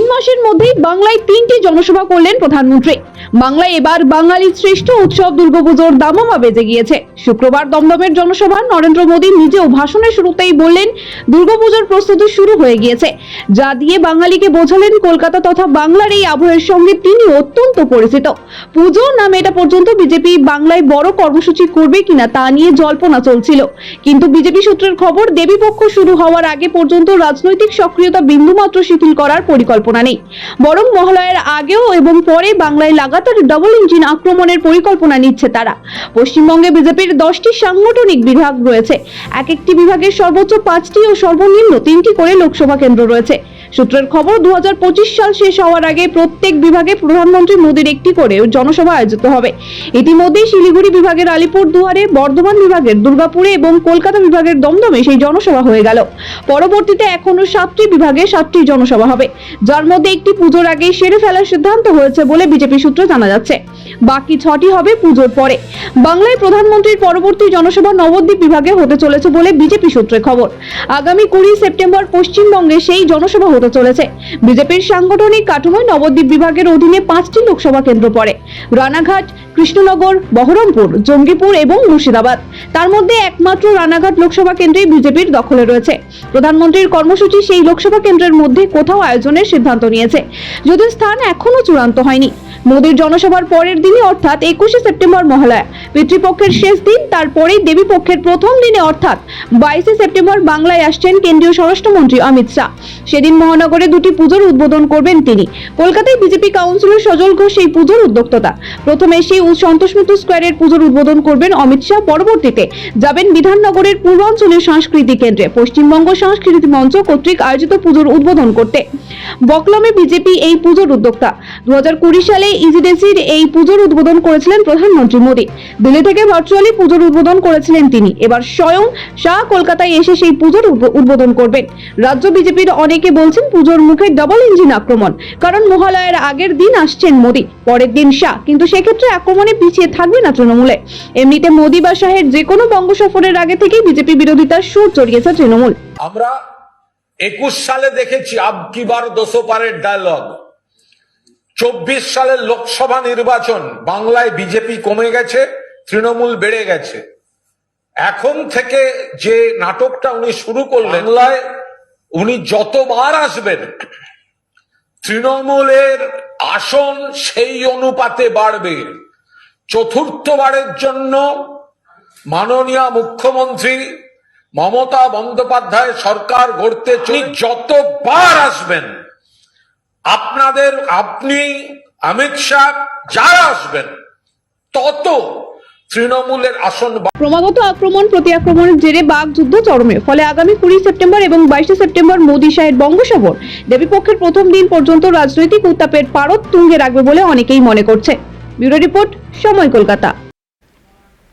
তিন মাসের মধ্যেই বাংলায় তিনটি জনসভা করলেন প্রধানমন্ত্রী। বাংলায় এবার বাঙালির শ্রেষ্ঠ উৎসব দুর্গাপুজোর দামামা বেজে গিয়েছে। শুক্রবার দমদমের জনসভা নরেন্দ্র মোদী নিজেও ভাষণের শুরুতেই বললেন, দুর্গাপুজোর প্রস্তুতি শুরু হয়ে গিয়েছে। যা দিয়ে বাঙালিকে বোঝালেন কলকাতা তথা বাংলার এই আবহের সঙ্গে তিনি অত্যন্ত পরিচিত। পুজো নামে এটা পর্যন্ত বিজেপি বাংলায় বড় কর্মসূচি করবে কিনা তা নিয়ে জল্পনা চলছিল। কিন্তু বিজেপি সূত্রের খবর, দেবীপক্ষ শুরু হওয়ার আগে পর্যন্ত রাজনৈতিক সক্রিয়তা বিন্দুমাত্র শিথিল করার পরিকল্পনা নেই। বরং মহালয়ার আগেও এবং পরে বাংলায় লাগাতার ডাবল ইঞ্জিন আক্রমণের পরিকল্পনা নিচ্ছে তারা। পশ্চিমবঙ্গে বিজেপির দশটি সাংগঠনিক বিভাগ রয়েছে। এক একটি বিভাগের সর্বোচ্চ পাঁচটি ও সর্বনিম্ন তিনটি করে লোকসভা কেন্দ্র রয়েছে। সূত্রের খবর দু সাল শেষ হওয়ার আগে প্রত্যেক বিভাগে প্রধানমন্ত্রী মোদীর একটি করে জনসভা আয়োজিত হবে। ইতিমধ্যেই শিলিগুড়ি বিভাগের আলিপুর দুয়ারে বর্ধমান বিভাগের দুর্গাপুরে এবং কলকাতা বিভাগের দমদমে সেই জনসভা হয়ে গেল। পরবর্তীতে এখনও সাতটি বিভাগে সাতটি জনসভা হবে। যার মধ্যে একটি পুজোর আগে সেরে ফেলার সিদ্ধান্ত হয়েছে বলে বিজেপি সূত্রে জানা যাচ্ছে। বাকি ছটি হবে পুজোর পরে। বাংলায় প্রধানমন্ত্রীর পরবর্তী জনসভা নবদ্বীপ বিভাগে হতে চলেছে বলে বিজেপি সূত্রে খবর। আগামী কুড়ি সেপ্টেম্বর পশ্চিমবঙ্গে সেই জনসভা হতে চলেছে। বিজেপির সাংগঠনিক কাঠামোয় নবদ্বীপ বিভাগের অধীনে পাঁচটি লোকসভা কেন্দ্র পড়ে। রানাঘাট, কৃষ্ণনগর, বহরমপুর, জঙ্গিপুর এবং মুর্শিদাবাদ। তার মধ্যে একমাত্র রানাঘাট লোকসভা কেন্দ্রেই বিজেপির দখলে রয়েছে। প্রধানমন্ত্রীর কর্মসূচি সেই লোকসভা কেন্দ্রের মধ্যে কোথাও আয়োজনের সিদ্ধান্ত নিয়েছে। যদিও স্থান এখনও চূড়ান্ত হয়নি। মোদীর জনসভার পরের দিনে অর্থাৎ একুশে সেপ্টেম্বর মহালয়া, পিতৃপক্ষের শেষ দিন, তারপরেই দেবী পক্ষের প্রথম দিনে, অর্থাৎ বাইশে সেপ্টেম্বর বাংলায় আসছেন কেন্দ্রীয় স্বরাষ্ট্রমন্ত্রী অমিত শাহ। সেদিন মহানগরে দুটি পুজোর উদ্বোধন করবেন তিনি। কলকাতায় বিজেপি কাউন্সিলর সজল ঘোষ সেই পুজোর উদ্যোক্তা। প্রথমে সেই সন্তোষ মিত্র স্কোয়ারের পুজোর উদ্বোধন করবেন অমিত শাহ। পরবর্তীতে যাবেন বিধাননগরের পূর্বাঞ্চলের সাংস্কৃতিক কেন্দ্রে। পশ্চিমবঙ্গ সাংস্কৃতিক মঞ্চ কর্তৃক আয়োজিত পুজোর উদ্বোধন করতে। বকলমে বিজেপি এই পুজোর উদ্যোক্তা। দু হাজার কুড়ি সালে ইজিডেসির এই পুজোর উদ্বোধন করেছিলেন প্রধানমন্ত্রী মোদী। দিল্লি থেকে ভার্চুয়ালি পুজোর উদ্বোধন করেছিলেন তিনি। এবার স্বয়ং শাহ কলকাতায় এসে সেই পুজোর উদ্বোধন করবেন। রাজ্য বিজেপির অনেকে বলছেন পুজোর মুখে ডাবল ইঞ্জিন আক্রমণ, কারণ মহালয়ার আগের দিন আসছেন মোদী, পরের দিন শাহ। কিন্তু সেক্ষেত্রে আক্রমণে পিছিয়ে থাকবে না তৃণমূলে। এমনিতে মোদী বা শাহের যে কোনো বঙ্গ সফরের আগে থেকেই বিজেপি বিরোধিতার সুর চড়িয়েছে তৃণমূল। আমরা একুশ সালে দেখেছি আবকি বার দোষো পারের ডায়লগ চব্বিশ সালের লোকসভা নির্বাচন বাংলায় বিজেপি কমে গেছে তৃণমূল বেড়ে গেছে। এখন থেকে যে নাটকটা উনি শুরু করলেন বাংলায় উনি যতবার আসবেন তৃণমূলের আসন সেই অনুপাতে বাড়বে। চতুর্থবারের জন্য মাননীয় মুখ্যমন্ত্রী মমতা বন্দ্যোপাধ্যায় সরকার গড়তে চলে যতবার আসবেন আপনাদের, আপনি, অমিত শাহ, যারা আসবেন, তত তৃণমূলের আসন ক্রমাগত আক্রমণ প্রতি আক্রমণের জেরে বাঘ যুদ্ধ চরমে। ফলে আগামী কুড়ি সেপ্টেম্বর এবং বাইশে সেপ্টেম্বর মোদী শাহের বঙ্গসফর দেবীপক্ষের প্রথম দিন পর্যন্ত রাজনৈতিক উত্তাপের পারদ তুঙ্গে রাখবে বলে অনেকেই মনে করছে। ব্যুরো রিপোর্ট সময় কলকাতা।